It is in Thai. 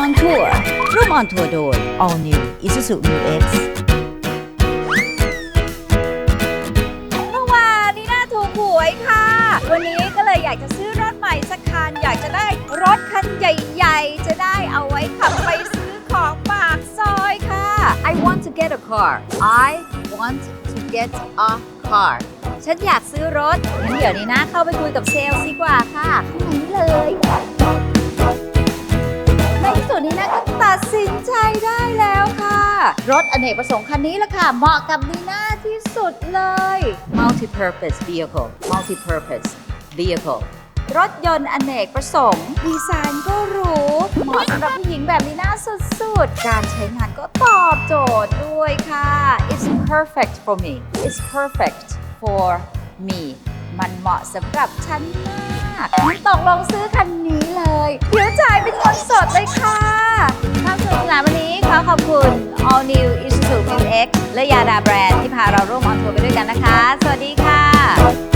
on Tour ร่วม on tour โดย All New Isuzu New X เมื่อวานนี่น่าถูกหวยค่ะ วันนี้ก็เลยอยากจะซื้อรถใหม่สักคัน อยากจะได้รถคันใหญ่ๆ จะได้เอาไว้ขับไปซื้อของปากซอยค่ะ I want to get a car I want to get a car ฉันอยากซื้อรถงั้นเดี๋ยวนี้นะเข้าไปคุยกับเซลล์ดีกว่าค่ะข้างในเลย รถอเนกประสงค์คันนี้ละค่ะ เหมาะกับนีน่าที่สุดเลย multi-purpose vehicle multi-purpose vehicle รถยนต์อเนกประสงค์ดีไซน์ก็หรูเหมาะสำหรับผู้หญิงแบบนีน่าสุดๆ การใช้งานก็ตอบโจทย์ด้วยค่ะ it's perfect for me it's perfect for me มันเหมาะสำหรับฉันมากงั้นตกลงซื้อคันนี้ X และยาดาแบรนด์ที่พาเราร่วมออนทัวร์ไปด้วยกันนะคะ สวัสดีค่ะ